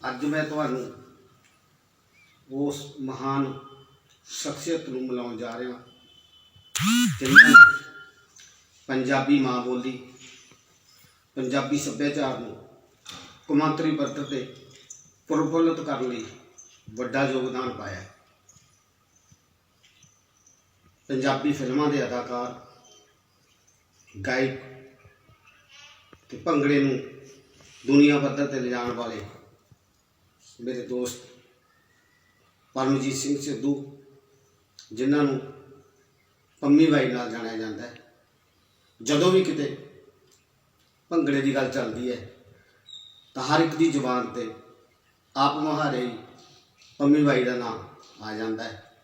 ਅੱਜ ਮੈਂ ਤੁਹਾਨੂੰ ਉਸ ਮਹਾਨ ਸ਼ਖਸੀਅਤ ਨੂੰ ਮਿਲਾਉਣ ਜਾ ਰਿਹਾ ਜਿਨ੍ਹਾਂ ਨੇ ਪੰਜਾਬੀ ਮਾਂ ਬੋਲੀ, ਪੰਜਾਬੀ ਸੱਭਿਆਚਾਰ ਨੂੰ ਕੌਮਾਂਤਰੀ ਪੱਧਰ ਤੇ ਪ੍ਰਫੁੱਲਤ ਕਰਨ ਲਈ ਵੱਡਾ ਯੋਗਦਾਨ ਪਾਇਆ ਪੰਜਾਬੀ ਫਿਲਮਾਂ ਦੇ ਅਦਾਕਾਰ, ਗਾਇਕ ਤੇ ਭੰਗੜੇ ਨੂੰ ਦੁਨੀਆ ਪੱਧਰ ਤੇ ਲਿਜਾਣ ਵਾਲੇ ਮੇਰੇ ਦੋਸਤ ਪਰਮਜੀਤ ਸਿੰਘ ਸਿੱਧੂ, ਜਿਨ੍ਹਾਂ ਨੂੰ ਪੰਮੀ ਬਾਈ ਨਾਲ ਜਾਣਿਆ ਜਾਂਦਾ ਹੈ। ਜਦੋਂ ਵੀ ਕਿਤੇ ਭੰਗੜੇ ਦੀ ਗੱਲ ਚੱਲਦੀ ਹੈ, ਤਾਂ ਹਰ ਇੱਕ ਦੀ ਜ਼ੁਬਾਨ ਤੇ ਆਪ ਮੁਹਾਰੇ ਹੀ ਪੰਮੀ ਬਾਈ ਦਾ ਨਾਮ ਆ ਜਾਂਦਾ ਹੈ।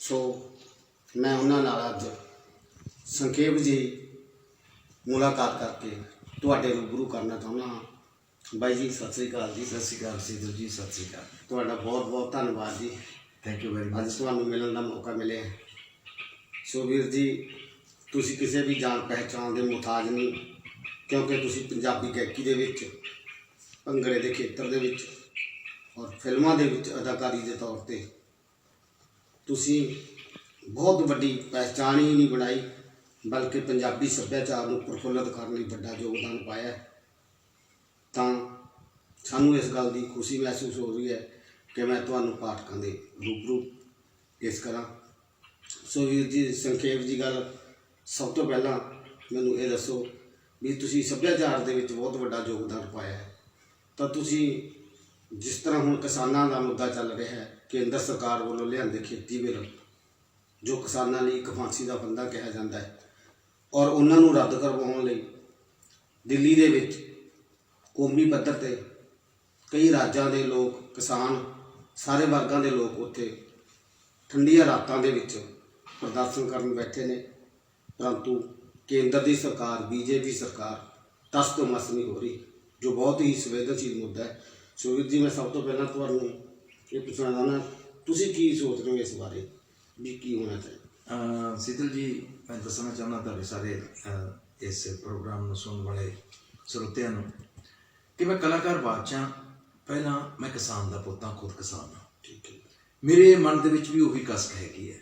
ਸੋ ਮੈਂ ਉਹਨਾਂ ਨਾਲ ਅੱਜ ਸੰਖੇਪ ਜੀ ਮੁਲਾਕਾਤ ਕਰਕੇ ਤੁਹਾਡੇ ਰੂਬਰੂ ਕਰਨਾ ਚਾਹੁੰਦਾ ਹਾਂ। ਬਾਈ ਜੀ ਸਤਿ ਸ੍ਰੀ ਅਕਾਲ ਜੀ ਸਤਿ ਸ਼੍ਰੀ ਅਕਾਲ ਸਿੱਧੂ ਜੀ ਸਤਿ ਸ਼੍ਰੀ ਅਕਾਲ। ਤੁਹਾਡਾ ਬਹੁਤ ਬਹੁਤ ਧੰਨਵਾਦ ਜੀ। ਥੈਂਕ ਯੂ ਵੈਰੀ ਅੱਜ ਮਚ ਤੁਹਾਨੂੰ ਮਿਲਣ ਦਾ ਮੌਕਾ ਮਿਲਿਆ। ਸੋ ਵੀਰ ਜੀ ਤੁਸੀਂ ਕਿਸੇ ਵੀ ਜਾਣ ਪਹਿਚਾਣ ਦੇ ਮੁਤਾਜ ਨਹੀਂ ਕਿਉਂਕਿ ਤੁਸੀਂ ਪੰਜਾਬੀ ਗਾਇਕੀ ਦੇ ਵਿੱਚ ਭੰਗੜੇ ਦੇ ਖੇਤਰ ਦੇ ਵਿੱਚ ਔਰ ਫਿਲਮਾਂ ਦੇ ਵਿੱਚ ਅਦਾਕਾਰੀ ਦੇ ਤੌਰ ਤੇ ਤੁਸੀਂ ਬਹੁਤ ਵੱਡੀ ਪਹਿਚਾਣ ਹੀ ਨਹੀਂ ਬਣਾਈ ਬਲਕਿ ਪੰਜਾਬੀ ਸੱਭਿਆਚਾਰ ਨੂੰ ਪ੍ਰਫੁੱਲਤ ਕਰਨ ਲਈ ਵੱਡਾ ਯੋਗਦਾਨ ਪਾਇਆ। ਹੈ। ਤਾਂ ਸਾਨੂੰ ਇਸ ਗੱਲ ਦੀ ਖੁਸ਼ੀ ਮਹਿਸੂਸ ਹੋ ਰਹੀ ਹੈ ਕਿ ਮੈਂ ਤੁਹਾਨੂੰ ਪਾਠਕਾਂ ਦੇ ਰੂਬਰੂ ਪੇਸ਼ ਕਰਾਂ। ਸੋ ਵੀਰ ਜੀ, ਸੰਖੇਪ ਜੀ ਗੱਲ, ਸਭ ਤੋਂ ਪਹਿਲਾਂ ਮੈਨੂੰ ਇਹ ਦੱਸੋ ਵੀ ਤੁਸੀਂ ਸੱਭਿਆਚਾਰ ਦੇ ਵਿੱਚ ਬਹੁਤ ਵੱਡਾ ਯੋਗਦਾਨ ਪਾਇਆ ਹੈ। ਤਾਂ ਤੁਸੀਂ ਜਿਸ ਤਰ੍ਹਾਂ ਹੁਣ ਕਿਸਾਨਾਂ ਦਾ ਮੁੱਦਾ ਚੱਲ ਰਿਹਾ ਹੈ, ਕੇਂਦਰ ਸਰਕਾਰ ਵੱਲੋਂ ਲਿਆਂਦੇ ਖੇਤੀ ਬਿੱਲ ਜੋ ਕਿਸਾਨਾਂ ਲਈ ਇੱਕ ਫਾਂਸੀ ਦਾ ਫੰਦਾ ਕਿਹਾ ਜਾਂਦਾ ਹੈ, ਔਰ ਉਹਨਾਂ ਨੂੰ ਰੱਦ ਕਰਵਾਉਣ ਲਈ ਦਿੱਲੀ ਦੇ ਵਿੱਚ ਕੌਮੀ ਪੱਧਰ ਤੇ ਕਈ ਰਾਜਾਂ ਦੇ ਲੋਕ, ਕਿਸਾਨ, ਸਾਰੇ ਵਰਗਾਂ ਦੇ ਲੋਕ ਉੱਥੇ ਠੰਡੀਆਂ ਰਾਤਾਂ ਦੇ ਵਿੱਚ ਪ੍ਰਦਰਸ਼ਨ ਕਰਨ ਬੈਠੇ ਨੇ। ਪਰੰਤੂ ਕੇਂਦਰ ਦੀ ਸਰਕਾਰ, ਬੀਜੇਪੀ ਸਰਕਾਰ ਤਸ ਤੋਂ ਮਸ ਨਹੀਂ ਹੋ ਰਹੀ, ਜੋ ਬਹੁਤ ਹੀ ਸੰਵੇਦਨਸ਼ੀਲ ਮੁੱਦਾ ਹੈ। ਸੋ ਜੀ, ਮੈਂ ਸਭ ਤੋਂ ਪਹਿਲਾਂ ਤੁਹਾਨੂੰ ਇਹ ਪੁੱਛਣਾ ਚਾਹੁੰਦਾ, ਤੁਸੀਂ ਕੀ ਸੋਚ ਰਹੇ ਹੋ ਇਸ ਬਾਰੇ? ਵੀ ਕੀ ਹੋਣਾ ਚਾਹੀਦਾ? ਸਿੱਧੂ ਜੀ, ਮੈਂ ਦੱਸਣਾ ਚਾਹੁੰਦਾ ਤੁਹਾਡੇ ਸਾਰੇ ਇਸ ਪ੍ਰੋਗਰਾਮ ਨੂੰ ਸੁਣਨ ਵਾਲੇ ਸਰੋਤਿਆਂ ਨੂੰ। ਕਿ ਮੈਂ ਕਲਾਕਾਰ ਬਾਦਸ਼ਾਹ ਪਹਿਲਾਂ ਮੈਂ ਕਿਸਾਨ ਦਾ ਪੁੱਤ ਹਾਂ ਖੁਦ ਕਿਸਾਨ ਹਾਂ। ਠੀਕ ਹੈ। ਮੇਰੇ ਮਨ ਦੇ ਵਿੱਚ ਵੀ ਉਹੀ ਕਸਕ ਹੈਗੀ ਹੈ।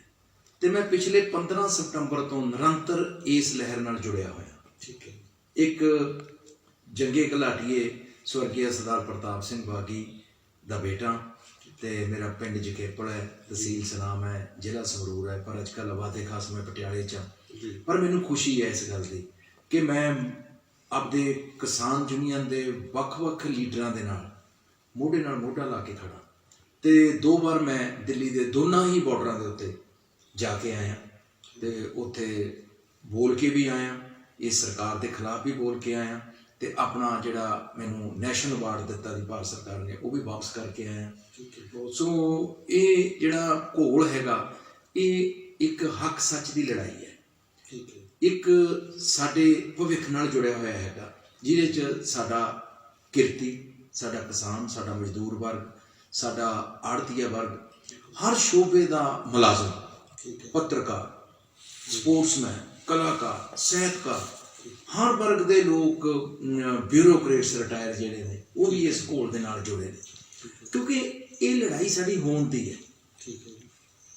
ਤੇ ਮੈਂ ਪਿਛਲੇ 15 ਸਤੰਬਰ ਤੋਂ ਨਿਰੰਤਰ ਇਸ ਲਹਿਰ ਨਾਲ ਜੁੜਿਆ ਹੋਇਆ। ਠੀਕ ਹੈ। ਇੱਕ ਜੰਗੇ ਘਲਾਟੀਏ ਸਵਰਗੀ ਸਰਦਾਰ ਪ੍ਰਤਾਪ ਸਿੰਘ ਬਾਗੀ ਦਾ ਬੇਟਾ ਤੇ ਮੇਰਾ ਪਿੰਡ ਜਕੇਪਲ ਹੈ ਤਹਿਸੀਲ ਸਨਾਮ ਹੈ ਜ਼ਿਲ੍ਹਾ ਸੰਗਰੂਰ ਹੈ ਪਰ ਅੱਜਕੱਲ੍ਹ ਆਬਾਦੇ ਖਾਸ ਮੈਂ ਪਟਿਆਲੇ ਚ ਪਰ ਮੈਨੂੰ ਖੁਸ਼ੀ ਹੈ ਇਸ ਗੱਲ ਦੀ ਕਿ ਮੈਂ ਆਪਦੇ ਕਿਸਾਨ ਯੂਨੀਅਨ ਦੇ ਵੱਖ-ਵੱਖ ਲੀਡਰਾਂ ਦੇ ਨਾਲ ਮੋਢੇ ਨਾਲ ਮੋਢਾ ਲਾ ਕੇ ਖੜਾ ਤੇ ਦੋ ਵਾਰ ਮੈਂ ਦਿੱਲੀ ਦੇ ਦੋਨਾਂ ਹੀ ਬਾਰਡਰਾਂ ਦੇ ਉੱਤੇ ਜਾ ਕੇ ਆਇਆ। ਤੇ ਉੱਥੇ ਬੋਲ ਕੇ ਵੀ ਆਇਆ ਇਸ ਸਰਕਾਰ ਦੇ ਖਿਲਾਫ ਵੀ ਬੋਲ ਕੇ ਆਇਆ। ਤੇ ਆਪਣਾ ਜਿਹੜਾ ਮੈਨੂੰ ਨੈਸ਼ਨਲ ਅਵਾਰਡ ਦਿੱਤਾ ਦੀ ਭਾਰਤ ਸਰਕਾਰ ਨੇ ਉਹ ਵੀ ਵਾਪਸ ਕਰਕੇ ਆਇਆ। ਸੋ ਇਹ ਜਿਹੜਾ ਘੋਲ ਹੈਗਾ ਇਹ ਇੱਕ ਹੱਕ ਸੱਚ ਦੀ ਲੜਾਈ ਹੈ। ਠੀਕ ਹੈ। ਇੱਕ ਸਾਡੇ ਭਵਿੱਖ ਨਾਲ ਜੁੜਿਆ ਹੋਇਆ ਹੈਗਾ ਜਿਹਦੇ 'ਚ ਸਾਡਾ ਕਿਰਤੀ ਸਾਡਾ ਕਿਸਾਨ ਸਾਡਾ ਮਜ਼ਦੂਰ ਵਰਗ ਸਾਡਾ ਆੜਤੀਆ ਵਰਗ ਹਰ ਸ਼ੋਬੇ ਦਾ ਮੁਲਾਜ਼ਮ ਪੱਤਰਕਾਰ ਸਪੋਰਟਸਮੈਨ ਕਲਾਕਾਰ ਸਾਹਿਤਕਾਰ ਹਰ ਵਰਗ ਦੇ ਲੋਕ ਬਿਊਰੋਕਰੇਟਸ ਰਿਟਾਇਰ ਜਿਹੜੇ ਨੇ ਉਹ ਵੀ ਇਸ ਘੋਲ ਦੇ ਨਾਲ ਜੁੜੇ ਨੇ। ਕਿਉਂਕਿ ਇਹ ਲੜਾਈ ਸਾਡੀ ਹੋਣ ਦੀ ਹੈ। ਠੀਕ ਹੈ ਜੀ।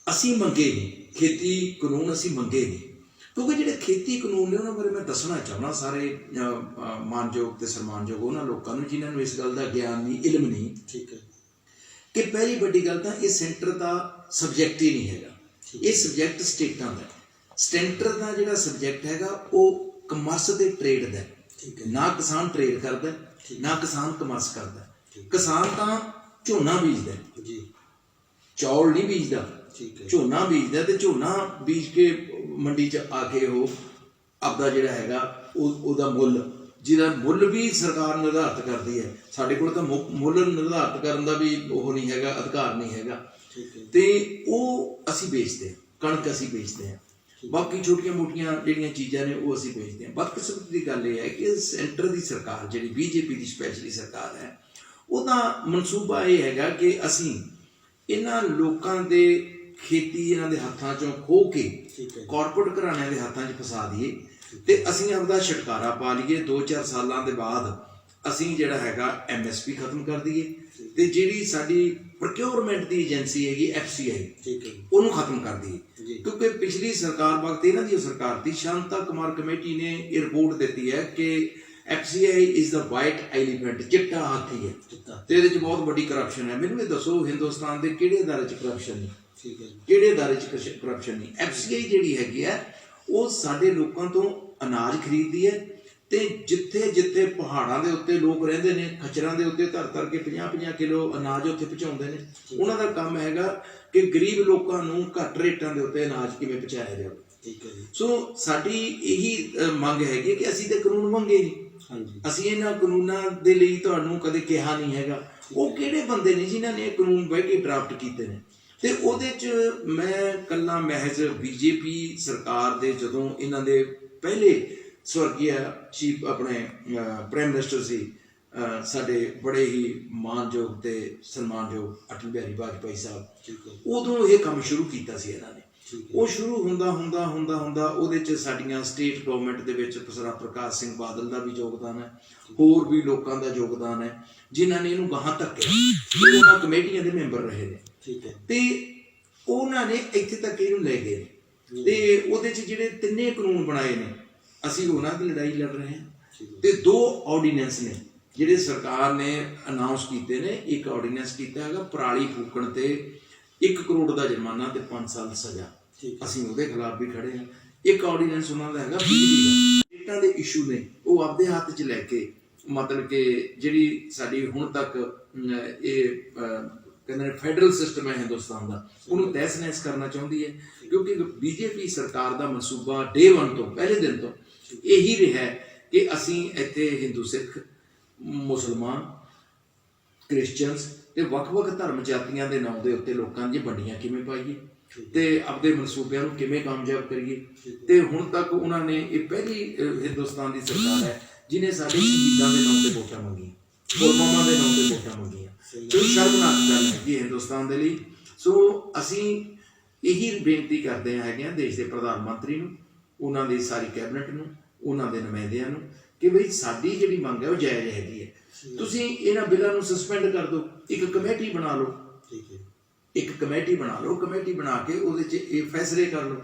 ਅਸੀਂ ਮੰਗੇ ਨਹੀਂ ਖੇਤੀ ਕਾਨੂੰਨ ਅਸੀਂ ਮੰਗੇ ਨਹੀਂ। ਕਿਉਂਕਿ ਜਿਹੜੇ ਖੇਤੀ ਕਾਨੂੰਨ ਨੇ ਉਹਨਾਂ ਬਾਰੇ ਮੈਂ ਦੱਸਣਾ ਚਾਹੁੰਦਾ ਸਾਰੇ ਮਾਨਯੋਗ ਤੇ ਸਨਮਾਨਯੋਗ ਉਹਨਾਂ ਲੋਕਾਂ ਨੂੰ ਜਿਨ੍ਹਾਂ ਨੂੰ ਇਸ ਗੱਲ ਦਾ ਗਿਆਨ ਨਹੀਂ ਇਲਮ ਨਹੀਂ। ਠੀਕ ਹੈ। ਕਿ ਪਹਿਲੀ ਵੱਡੀ ਗੱਲ ਤਾਂ ਇਹ ਸੈਂਟਰ ਦਾ ਸਬਜੈਕਟ ਹੀ ਨਹੀਂ ਹੈਗਾ। ਇਹ ਸਬਜੈਕਟ ਸਟੇਟਾਂ ਦਾ ਹੈ। ਸੈਂਟਰ ਦਾ ਜਿਹੜਾ ਸਬਜੈਕਟ ਹੈਗਾ ਉਹ ਕਮਰਸ ਦੇ ਟ੍ਰੇਡ ਦਾ। ਠੀਕ ਹੈ। ਨਾ ਕਿਸਾਨ ਟ੍ਰੇਡ ਕਰਦਾ ਨਾ ਕਿਸਾਨ ਕਮਰਸ ਕਰਦਾ। ਕਿਸਾਨ ਤਾਂ ਝੋਨਾ ਬੀਜਦਾ ਜੀ। ਚੌਲ ਨਹੀਂ ਬੀਜਦਾ। ਝੋਨਾ ਬੀਜਦਾ ਤੇ ਝੋਨਾ ਬੀਜ ਕੇ ਮੰਡੀ 'ਚ ਆ ਕੇ ਉਹ ਆਪਦਾ ਜਿਹੜਾ ਹੈਗਾ ਉਹ ਉਹਦਾ ਮੁੱਲ ਜਿਹਦਾ ਮੁੱਲ ਵੀ ਸਰਕਾਰ ਨਿਰਧਾਰਤ ਕਰਦੀ ਹੈ। ਸਾਡੇ ਕੋਲ ਤਾਂ ਮੁੱਲ ਨਿਰਧਾਰਤ ਕਰਨ ਦਾ ਵੀ ਉਹ ਨਹੀਂ ਹੈਗਾ ਅਧਿਕਾਰ ਨਹੀਂ ਹੈਗਾ। ਤੇ ਉਹ ਅਸੀਂ ਵੇਚਦੇ ਹਾਂ ਕਣਕ ਅਸੀਂ ਵੇਚਦੇ ਹਾਂ। ਬਾਕੀ ਛੋਟੀਆਂ-ਮੋਟੀਆਂ ਜਿਹੜੀਆਂ ਚੀਜ਼ਾਂ ਨੇ ਉਹ ਅਸੀਂ ਵੇਚਦੇ ਹਾਂ। ਬਦਕਿਸਮਤੀ ਦੀ ਗੱਲ ਇਹ ਹੈ ਕਿ ਸੈਂਟਰ ਦੀ ਸਰਕਾਰ ਜਿਹੜੀ ਬੀਜੇਪੀ ਦੀ ਸਪੈਸ਼ਲੀ ਸਰਕਾਰ ਹੈ ਉਹਦਾ ਮਨਸੂਬਾ ਇਹ ਹੈਗਾ ਕਿ ਅਸੀਂ ਇਹਨਾਂ ਲੋਕਾਂ ਦੇ ਖੇਤੀ ਇਹਨਾਂ ਦੇ ਹੱਥਾਂ ਚੋਂ ਖੋਹ ਕੇ ਕਾਰਪੋਰੇਟ ਘਰਾਣਿਆਂ ਦੇ ਹੱਥਾਂ 'ਚ ਫਸਾ ਦਈਏ ਤੇ ਅਸੀਂ ਆਪਦਾ ਛੁਟਕਾਰਾ ਪਾ ਲਈਏ। 2-4 ਸਾਲਾਂ ਦੇ ਬਾਅਦ ਅਸੀਂ ਜਿਹੜਾ ਹੈਗਾ ਐਮਐਸਪੀ ਖਤਮ ਕਰ ਦਈਏ। ਤੇ ਜਿਹੜੀ ਸਾਡੀ ਪ੍ਰੋਕਿਉਰਮੈਂਟ ਦੀ ਏਜੰਸੀ ਹੈਗੀ ਐਫਸੀਆਈ ਠੀਕ ਹੈ ਉਹਨੂੰ ਖਤਮ ਕਰ ਦਈਏ। ਕਿਉਂਕਿ ਪਿਛਲੀ ਸਰਕਾਰ ਵਕਤ ਇਹਨਾਂ ਦੀ ਸਰਕਾਰ ਦੀ ਸ਼ਾਂਤਾ ਕੁਮਾਰ ਕਮੇਟੀ ਨੇ ਇਹ ਰਿਪੋਰਟ ਦਿੱਤੀ ਹੈ ਕਿ FCI is the white elephant ਚਿੱਟਾ ਹਾਥੀ ਹੈ। ਚਿੱਟਾ ਤੇ ਇਹਦੇ ਚ ਬਹੁਤ ਵੱਡੀ ਕਰਪਸ਼ਨ ਹੈ। ਮੈਨੂੰ ਇਹ ਦੱਸੋ ਹਿੰਦੁਸਤਾਨ ਦੇ ਕਿਹੜੇ ਅਦਾਰੇ ਚ ਕਰਪਸ਼ਨ ਨਹੀਂ ਠੀਕ ਹੈ ਕਿਹੜੇ ਅਦਾਰੇ ਚ ਕਰਪਸ਼ਨ ਨਹੀਂ। ਐਫਸੀਆਈ ਜਿਹੜੀ ਹੈਗੀ ਹੈ ਉਹ ਸਾਡੇ ਲੋਕਾਂ ਤੋਂ ਅਨਾਜ ਖਰੀਦਦੀ ਹੈ ਤੇ ਜਿੱਥੇ ਜਿੱਥੇ ਪਹਾੜਾਂ ਦੇ ਉੱਤੇ ਲੋਕ ਰਹਿੰਦੇ ਨੇ ਖਚਰਾਂ ਦੇ ਉੱਤੇ ਧਰ ਧਰ ਕੇ 50-50 ਕਿਲੋ ਅਨਾਜ ਉੱਥੇ ਪਹੁੰਚਾਉਂਦੇ ਨੇ। ਉਹਨਾਂ ਦਾ ਕੰਮ ਹੈਗਾ ਕਿ ਗਰੀਬ ਲੋਕਾਂ ਨੂੰ ਘੱਟ ਰੇਟਾਂ ਦੇ ਉੱਤੇ ਅਨਾਜ ਕਿਵੇਂ ਪਹੁੰਚਾਇਆ ਜਾਵੇ। ਠੀਕ ਹੈ ਜੀ। ਸੋ ਸਾਡੀ ਇਹੀ ਮੰਗ ਹੈਗੀ ਕਿ ਅਸੀਂ ਤੇ ਕਾਨੂੰਨ ਮੰਗੇ ਨਹੀਂ ਅਸੀਂ ਇਹਨਾਂ ਕਾਨੂੰਨਾਂ ਦੇ ਲਈ ਤੁਹਾਨੂੰ ਕਦੇ ਕਿਹਾ ਨਹੀਂ ਹੈਗਾ। ਉਹ ਕਿਹੜੇ ਬੰਦੇ ਨੇ ਜਿਨ੍ਹਾਂ ਨੇ ਇਹ ਕਾਨੂੰਨ ਬਹਿ ਕੇ ਡਰਾਫਟ ਕੀਤੇ ਨੇ? ਤੇ ਉਹਦੇ ਚ ਮੈਂ ਕੱਲਾ ਮਹਿਜ਼ ਬੀਜੇਪੀ ਸਰਕਾਰ ਦੇ ਜਦੋਂ ਇਹਨਾਂ ਦੇ ਪਹਿਲੇ ਸਵਰਗੀ ਚੀਫ ਆਪਣੇ ਪ੍ਰਾਈਮ ਮਿਨਿਸਟਰ ਸੀ ਸਾਡੇ ਬੜੇ ਹੀ ਮਾਨਯੋਗ ਤੇ ਸਨਮਾਨਯੋਗ ਅਟਲ ਬਿਹਾਰੀ ਵਾਜਪਾਈ ਸਾਹਿਬ। ਉਦੋਂ ਇਹ ਕੰਮ ਸ਼ੁਰੂ ਕੀਤਾ ਸੀ ਇਹਨਾਂ ਨੇ। ਉਹ ਸ਼ੁਰੂ ਹੁੰਦਾ ਹੁੰਦਾ ਹੁੰਦਾ ਹੁੰਦਾ ਉਹਦੇ ਚ ਸਾਡੀਆਂ ਸਟੇਟ ਗਵਰਨਮੈਂਟ ਦੇ ਵਿੱਚ ਪ੍ਰਸਰਾ ਪ੍ਰਕਾਸ਼ ਸਿੰਘ ਬਾਦਲ ਦਾ ਵੀ ਯੋਗਦਾਨ ਹੈ ਹੋਰ ਵੀ ਲੋਕਾਂ ਦਾ ਯੋਗਦਾਨ ਹੈ ਜਿਨ੍ਹਾਂ ਨੇ ਇਹਨੂੰ ਗਾਹਾਂ ਧੱਕਿਆ ਉਹਨਾਂ ਕਮੇਟੀਆਂ ਦੇ ਮੈਂਬਰ ਰਹੇ ਨੇ। ਠੀਕ ਹੈ। ਤੇ ਉਹਨਾਂ ਨੇ ਇੱਥੇ ਤੱਕ ਇਹਨੂੰ ਲੈ ਗਏ ਤੇ ਉਹਦੇ ਚ ਜਿਹੜੇ ਤਿੰਨੇ ਕਾਨੂੰਨ ਬਣਾਏ ਨੇ ਅਸੀਂ ਉਹਨਾਂ ਦੀ ਲੜਾਈ ਲੜ ਰਹੇ ਹੈ। ਤੇ ਦੋ ਆਰਡੀਨੈਂਸ ਨੇ ਜਿਹੜੇ ਸਰਕਾਰ ਨੇ ਅਨਾਉਂਸ ਕੀਤੇ ਨੇ ਇੱਕ ਆਰਡੀਨੈਂਸ ਕੀਤਾ ਹੈਗਾ ਪਰਾਲੀ ਫੂਕਣ ਤੇ 1 ਕਰੋੜ ਦਾ ਜੁਰਮਾਨਾ ਤੇ 5 ਸਾਲ ਦੀ ਸਜ਼ਾ। ਅਸੀਂ ਉਹਦੇ ਖਿਲਾਫ ਵੀ ਖੜੇ ਹਾਂ। ਇੱਕ ਆਰਡੀਨੈਂਸ ਉਹਨਾਂ ਦਾ ਹੈਗਾ ਬਿਜਲੀ ਦਾ। ਰੇਟਾਂ ਦੇ ਇਸ਼ੂ ਨੇ ਉਹ ਆਪਦੇ ਹੱਥ 'ਚ ਲੈ ਕੇ ਮਤਲਬ ਕਿ ਜਿਹੜੀ ਸਾਡੀ ਹੁਣ ਤੱਕ ਇਹ ਕਹਿੰਦੇ ਨੇ ਫੈਡਰਲ ਸਿਸਟਮ ਹੈ ਹਿੰਦੁਸਤਾਨ ਦਾ ਉਹਨੂੰ ਤਹਿਸ ਨਹਿਸ ਕਰਨਾ ਚਾਹੁੰਦੀ ਹੈ। ਕਿਉਂਕਿ ਬੀਜੇਪੀ ਸਰਕਾਰ ਦਾ ਮਨਸੂਬਾ ਡੇ 1 ਤੋਂ ਪਹਿਲੇ ਦਿਨ ਤੋਂ ਇਹੀ ਰਿਹਾ ਹੈ ਕਿ ਅਸੀਂ ਇੱਥੇ ਹਿੰਦੂ ਸਿੱਖ ਮੁਸਲਮਾਨ ਕ੍ਰਿਸਚੀਅਨਸ ਤੇ ਵੱਖ-ਵੱਖ ਧਰਮ ਜਾਤੀਆਂ ਦੇ ਨਾਂ ਦੇ ਉੱਤੇ ਲੋਕਾਂ ਦੀਆਂ ਵੰਡੀਆਂ ਕਿਵੇਂ ਪਾਈਏ? ਤੇ ਆਪਦੇ ਮਨਸੂਬਿਆਂ ਨੂੰ ਕਿਵੇਂ ਕਾਮਯਾਬ ਕਰੀਏ? ਤੇ ਹੁਣ ਤੱਕ ਉਹਨਾਂ ਨੇ ਇਹ ਪਹਿਲੀ ਹਿੰਦੁਸਤਾਨ ਦੀ ਸਰਕਾਰ ਹੈ ਜਿਨੇ ਸਾਡੇ ਸ਼ਹੀਦਾਂ ਦੇ ਨਾਂ ਤੇ ਵੋਟਾਂ ਮੰਗੀਆਂ ਗੁਰਮਾਮਾ ਦੇ ਨਾਂ ਤੇ ਵੋਟਾਂ ਮੰਗੀਆਂ। ਤੇ ਉਹ ਸ਼ਰਮਨਾਕ ਗੱਲ ਹੈ ਕਿ ਹਿੰਦੁਸਤਾਨ ਦੇ ਲਈ। ਸੋ ਅਸੀਂ ਇਹੀ ਬੇਨਤੀ ਕਰਦੇ ਹੈਗੇ ਹਾਂ ਦੇਸ਼ ਦੇ ਪ੍ਰਧਾਨ ਮੰਤਰੀ ਨੂੰ ਉਹਨਾਂ ਦੀ ਸਾਰੀ ਕੈਬਨਿਟ ਨੂੰ ਉਹਨਾਂ ਦੇ ਨੁਮਾਇੰਦਿਆਂ ਨੂੰ ਕਿ ਬਈ ਸਾਡੀ ਜਿਹੜੀ ਮੰਗ ਹੈ ਉਹ ਜਾਇਜ਼ ਹੈਗੀ ਹੈ। ਤੁਸੀਂ ਇਹਨਾਂ ਬਿੱਲਾਂ ਨੂੰ ਸਸਪੈਂਡ ਕਰ ਦਿਓ। ਇੱਕ ਕਮੇਟੀ ਬਣਾ ਲਓ। ਠੀਕ ਹੈ। ਇੱਕ ਕਮੇਟੀ ਬਣਾ ਲਓ। ਕਮੇਟੀ ਬਣਾ ਕੇ ਉਹਦੇ 'ਚ ਇਹ ਫੈਸਲੇ ਕਰ ਲਓ।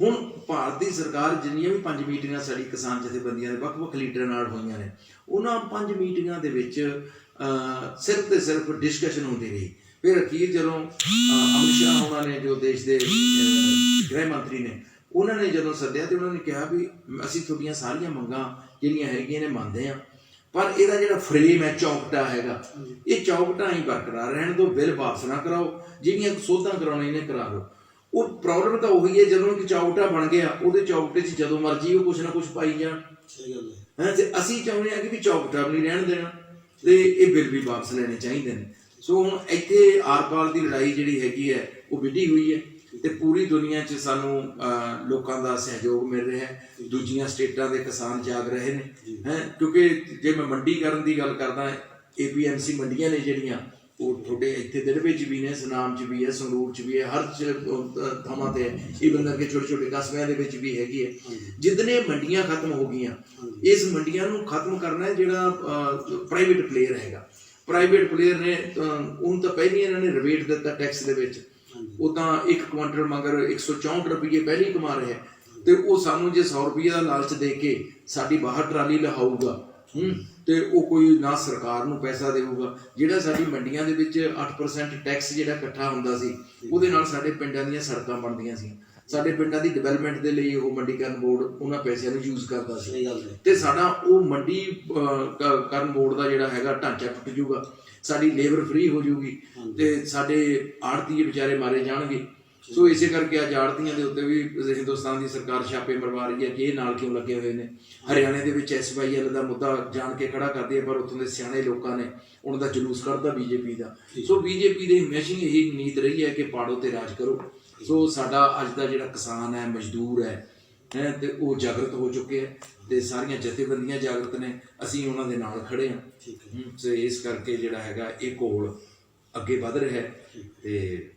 ਹੁਣ ਭਾਰਤੀ ਸਰਕਾਰ ਜਿੰਨੀਆਂ ਵੀ ਪੰਜ ਮੀਟਿੰਗਾਂ ਸਾਡੀ ਕਿਸਾਨ ਜਥੇਬੰਦੀਆਂ ਦੇ ਵੱਖ-ਵੱਖ ਲੀਡਰਾਂ ਨਾਲ ਹੋਈਆਂ ਨੇ ਉਹਨਾਂ ਪੰਜ ਮੀਟਿੰਗਾਂ ਦੇ ਵਿੱਚ ਸਿਰਫ ਤੇ ਸਿਰਫ ਡਿਸਕਸ਼ਨ ਹੁੰਦੀ ਰਹੀ। ਫਿਰ ਅਖੀਰ ਜਦੋਂ ਅਮਿਤ ਸ਼ਾਹ ਉਹਨਾਂ ਨੇ ਜੋ ਦੇਸ਼ ਦੇ ਗ੍ਰਹਿ ਮੰਤਰੀ ਨੇ ਉਹਨਾਂ ਨੇ ਜਦੋਂ ਸੱਦਿਆ ਤੇ ਉਹਨਾਂ ਨੇ ਕਿਹਾ ਵੀ ਅਸੀਂ ਤੁਹਾਡੀਆਂ ਸਾਰੀਆਂ ਮੰਗਾਂ ਜਿਹੜੀਆਂ ਹੈਗੀਆਂ ਨੇ ਮੰਨਦੇ ਆ ਪਰ ਇਹਦਾ ਜਿਹੜਾ ਫਰੇਮ ਹੈ ਚੌਕਟਾ ਹੈਗਾ ਇਹ ਚੌਕਟਾ ਹੀ ਬਰਕਰਾਰ ਰਹਿਣ ਦੋ ਬਿੱਲ ਵਾਪਸ ਨਾ ਕਰਾਓ ਜਿਹੜੀਆਂ ਸੋਧਾਂ ਕਰਾਉਣੀਆਂ ਨੇ ਕਰਾ ਲਓ ਉਹ ਪ੍ਰੋਬਲਮ ਤਾਂ ਉਹੀ ਹੈ ਜਦੋਂ ਇੱਕ ਚੌਕਟਾ ਬਣ ਗਿਆ ਉਹਦੇ ਚੌਕਟੇ 'ਚ ਜਦੋਂ ਮਰਜ਼ੀ ਉਹ ਕੁਛ ਨਾ ਕੁਛ ਪਾਈ ਜਾਣ। ਸਹੀ ਗੱਲ ਹੈ। ਹੈਂ ਤੇ ਅਸੀਂ ਚਾਹੁੰਦੇ ਹਾਂ ਕਿ ਵੀ ਚੌਕਟਾ ਵੀ ਨਹੀਂ ਰਹਿਣ ਦੇਣਾ ਤੇ ਇਹ ਬਿੱਲ ਵੀ ਵਾਪਸ ਲੈਣੇ ਚਾਹੀਦੇ ਨੇ। ਸੋ ਹੁਣ ਇੱਥੇ ਆਰ-ਪਾਰ ਦੀ ਲੜਾਈ ਜਿਹੜੀ ਹੈਗੀ ਹੈ ਉਹ ਵਿੱਢੀ ਹੋਈ ਹੈ। ਤੇ ਪੂਰੀ ਦੁਨੀਆ 'ਚ ਸਾਨੂੰ ਲੋਕਾਂ ਦਾ ਸਹਿਯੋਗ ਮਿਲ ਰਿਹਾ ਹੈ। ਦੂਜੀਆਂ ਸਟੇਟਾਂ ਦੇ ਕਿਸਾਨ ਜਾਗ ਰਹੇ ਨੇ ਹੈ ਕਿਉਂਕਿ ਜੇ ਮੈਂ ਮੰਡੀਕਰਨ ਦੀ ਗੱਲ ਕਰਦਾ ਏਪੀਐਮਸੀ ਮੰਡੀਆਂ ਨੇ ਜਿਹੜੀਆਂ ਉਹ ਤੁਹਾਡੇ ਇੱਥੇ ਦਿਲਵੇ ਚ ਵੀ ਨੇ ਸੁਨਾਮ ਚ ਵੀ ਹੈ ਸੰਗਰੂਰ ਚ ਵੀ ਹੈ ਹਰ ਥਾਵਾਂ ਤੇ ਇਵਨ ਕਰਕੇ ਛੋਟੇ ਛੋਟੇ ਕਸਬਿਆਂ ਦੇ ਵਿੱਚ ਵੀ ਹੈਗੀ ਹੈ। ਜਿਤਨੇ ਮੰਡੀਆਂ ਖਤਮ ਹੋ ਗਈਆਂ ਇਸ ਮੰਡੀਆਂ ਨੂੰ ਖਤਮ ਕਰਨਾ ਹੈ ਜਿਹੜਾ ਪ੍ਰਾਈਵੇਟ ਪਲੇਅਰ ਹੈਗਾ। ਪ੍ਰਾਈਵੇਟ ਪਲੇਅਰ ਨੇ ਉਹਨੂੰ ਤਾਂ ਪਹਿਲਾਂ ਇਹਨਾਂ ਨੇ ਰਿਬੇਟ ਦਿੱਤਾ ਟੈਕਸ ਦੇ ਵਿੱਚ। ਉਹ ਤਾਂ 1 ਕੁਇੰਟਲ ਮਗਰ 164 ਰੁਪਏ ਪਹਿਲਾਂ ਕਮਾ ਰਿਹਾ ਤੇ ਉਹ ਸਾਨੂੰ ਜੇ 100 ਰੁਪਏ ਦਾ ਲਾਲਚ ਦੇ ਕੇ ਸਾਡੀ ਬਾਹਰ ਟਰਾਲੀ ਲਹਾਊਗਾ ਹੂੰ, ਤੇ ਉਹ ਕੋਈ ਨਾ ਸਰਕਾਰ ਨੂੰ ਪੈਸਾ ਦੇਊਗਾ, ਜਿਹੜਾ ਸਾਡੀ ਮੰਡੀਆਂ ਦੇ ਵਿੱਚ 8% ਟੈਕਸ ਜਿਹੜਾ ਇਕੱਠਾ ਹੁੰਦਾ ਸੀ, ਉਹਦੇ ਨਾਲ ਸਾਡੇ ਪਿੰਡਾਂ ਦੀਆਂ ਸੜਕਾਂ ਬਣਦੀਆਂ ਸੀ। ਸਾਡੇ ਪਿੰਡਾਂ ਦੀ ਡਿਵੈਲਪਮੈਂਟ ਦੇ ਲਈ ਉਹ ਮੰਡੀਕਰਨ ਬੋਰਡ ਉਹਨਾਂ ਪੈਸਿਆਂ ਨੂੰ ਯੂਜ਼ ਕਰਦਾ ਸੀ। ਤੇ ਸਾਡਾ ਉਹ ਮੰਡੀ ਕਰਨ ਬੋਰਡ ਦਾ ਜਿਹੜਾ ਹੈਗਾ ਢਾਂਚਾ ਟੁੱਟ ਜਾਊਗਾ। ਸਾਡੀ ਲੇਬਰ ਫ੍ਰੀ ਹੋ ਜਾਊਗੀ ਤੇ ਸਾਡੇ ਆੜਤੀਏ ਵਿਚਾਰੇ ਮਾਰੇ ਜਾਣਗੇ। ਸੋ ਇਸੇ ਕਰਕੇ ਅੱਜ ਆੜਤੀਆਂ ਦੇ ਉੱਤੇ ਵੀ ਹਿੰਦੁਸਤਾਨ ਦੀ ਸਰਕਾਰ ਛਾਪੇ ਮਰਵਾ ਰਹੀ ਹੈ ਕਿ ਇਹ ਨਾਲ ਕਿਉਂ ਲੱਗੇ ਹੋਏ ਨੇ। ਹਰਿਆਣੇ ਦੇ ਵਿੱਚ ਐਸਵਾਈਐਲ ਦਾ ਮੁੱਦਾ ਜਾਣ ਕੇ ਖੜਾ ਕਰਦੀ ਹੈ ਪਰ ਉੱਥੋਂ ਦੇ ਸਿਆਣੇ ਲੋਕਾਂ ਨੇ ਉਹਨਾਂ ਦਾ ਜਲੂਸ ਕੱਢਦਾ ਬੀਜੇਪੀ ਦਾ। ਸੋ ਬੀਜੇਪੀ ਦੇ ਹਮੇਸ਼ਾ ਹੀ ਇਹੀ ਨੀਤ ਰਹੀ ਹੈ ਕਿ ਪਾੜੋ ਤੇ ਰਾਜ ਕਰੋ। ਸੋ ਸਾਡਾ ਅੱਜ ਦਾ ਜਿਹੜਾ ਕਿਸਾਨ ਹੈ ਮਜ਼ਦੂਰ ਹੈ ਹੈ ਤੇ ਉਹ ਜਾਗਰਤ ਹੋ ਚੁੱਕੇ ਹੈ ਤੇ ਸਾਰੀਆਂ ਜਥੇਬੰਦੀਆਂ ਜਾਗਰਤ ਨੇ ਅਸੀਂ ਉਹਨਾਂ ਦੇ ਨਾਲ ਖੜੇ ਹਾਂ। ਠੀਕ ਹੈ। ਤੇ ਇਸ ਕਰਕੇ ਜਿਹੜਾ ਹੈਗਾ ਇਹ ਘੋਲ ਅੱਗੇ ਵਧ ਰਿਹਾ ਹੈ ਤੇ